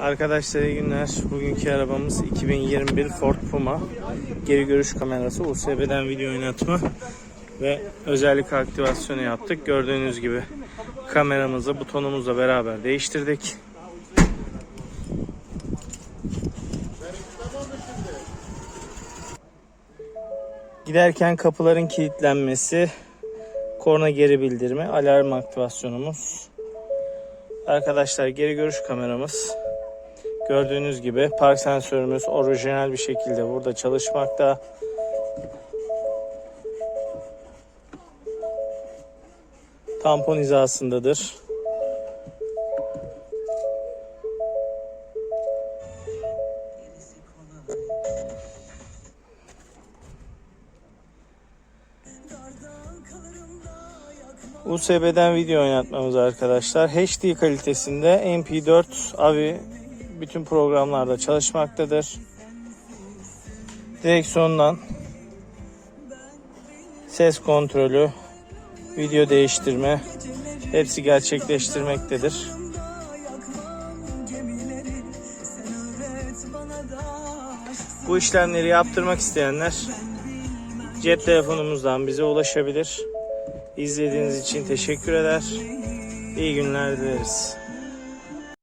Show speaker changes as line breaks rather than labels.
Arkadaşlar iyi günler. Bugünkü arabamız 2021 Ford Puma. Geri görüş kamerası, USB'den video oynatma ve özellik aktivasyonu yaptık. Gördüğünüz gibi kameramızı butonumuzla beraber değiştirdik. Giderken kapıların kilitlenmesi, korna geri bildirimi, alarm aktivasyonumuz. Arkadaşlar geri görüş kameramız. Gördüğünüz gibi park sensörümüz orijinal bir şekilde burada çalışmakta. Tampon hizasındadır. USB'den video oynatmamız arkadaşlar. HD kalitesinde MP4 AVI bütün programlarda çalışmaktadır. Direksiyondan ses kontrolü, video değiştirme hepsi gerçekleştirmektedir. Bu işlemleri yaptırmak isteyenler cep telefonumuzdan bize ulaşabilir. İzlediğiniz için teşekkür eder. İyi günler dileriz.